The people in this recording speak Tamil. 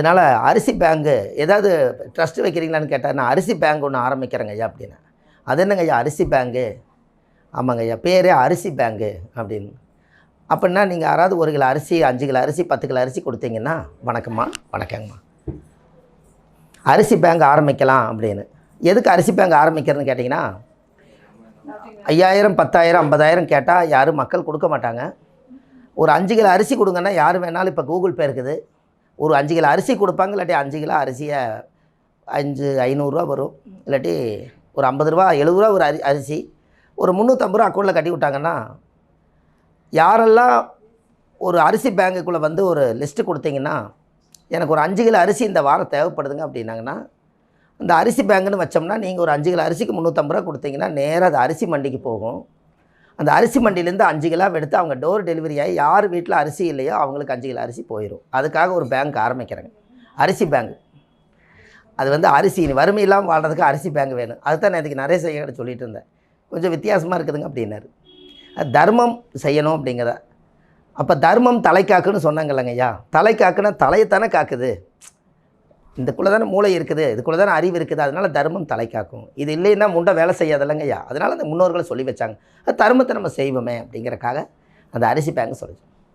அதனால் அரிசி பேங்கு ஏதாவது ட்ரஸ்ட்டு வைக்கிறீங்களான்னு கேட்டால் நான் அரிசி பேங்க் ஒன்று ஆரம்பிக்கிறேங்க ஐயா அப்படின்னு. அது என்னங்க ஐயா அரிசி பேங்கு? ஆமாங்க ஐயா பேரே அரிசி பேங்கு அப்படின்னு. அப்படின்னா நீங்கள் யாராவது ஒரு கிலோ அரிசி அஞ்சு கிலோ அரிசி பத்து கிலோ அரிசி கொடுத்தீங்கன்னா வணக்கம்மா வணக்கங்கம்மா. அரிசி பேங்க் ஆரம்பிக்கலாம் அப்படின்னு. எதுக்கு அரிசி பேங்க் ஆரம்பிக்கிறதுன்னு கேட்டிங்கன்னா ஐயாயிரம் பத்தாயிரம் ஐம்பதாயிரம் கேட்டால் யாரும் மக்கள் கொடுக்க மாட்டாங்க. ஒரு அஞ்சு கிலோ அரிசி கொடுங்கன்னா யார் வேணாலும் இப்போ கூகுள் பே இருக்குது. ஒரு அஞ்சு கிலோ அரிசி கொடுப்பாங்க இல்லாட்டி அஞ்சு கிலோ அரிசியை அஞ்சு ஐநூறுரூவா வரும். இல்லாட்டி ஒரு ஐம்பது ரூபா எழுபது ரூபா ஒரு அரி அரிசி. ஒரு முந்நூற்றம்பது ரூபா அக்கௌண்ட்டில் கட்டி விட்டாங்கன்னா யாரெல்லாம் ஒரு அரிசி பேங்குக்குள்ளே வந்து ஒரு லிஸ்ட்டு கொடுத்தீங்கன்னா எனக்கு ஒரு அஞ்சு கிலோ அரிசி இந்த வாரம் தேவைப்படுதுங்க அப்படின்னாங்கன்னா அந்த அரிசி பேங்குன்னு வச்சோம்னா நீங்கள் ஒரு அஞ்சு கிலோ அரிசிக்கு முந்நூற்றம்பது ரூபா கொடுத்தீங்கன்னா நேராக அது அரிசி மண்டிக்கு போகும். அந்த அரிசி மண்டியிலேருந்து அஞ்சு கிலோ எடுத்து அவங்க டோர் டெலிவரி ஆகி யார் வீட்டில் அரிசி இல்லையோ அவங்களுக்கு அஞ்சு கிலோ அரிசி போயிடும் அதுக்காக ஒரு பேங்க் ஆரம்பிக்கிறாங்க. அரிசி பேங்க் அது வந்து அரிசி வறுமை இல்லாமல் வாழ்றதுக்கு அரிசி பேங்க் வேணும். அதுதான் நான் இதுக்கு நிறைய செய்ய சொல்லிட்டு இருந்தேன். கொஞ்சம் வித்தியாசமாக இருக்குதுங்க அப்படின்னாரு. தர்மம் செய்யணும் அப்படிங்கிறத. அப்போ தர்மம் தலை காக்குன்னு சொன்னாங்கல்லங்க ஐயா. தலை காக்குன்னா தலையைத்தானே காக்குது. இதுக்குள்ளே தானே மூளை இருக்குது இதுக்குள்ளே தானே அறிவு இருக்குது அதனால தர்மம் தலை காக்கும் இது இல்லைன்னா முண்டை வேலை செய்யாதில்லைங்கய்யா. அதனால் அந்த முன்னோர்களை சொல்லி வச்சாங்க. அது தர்மத்தை நம்ம செய்வோமே அப்படிங்கிறக்காக அந்த அரிசி பேங்க் சொல்லிச்சு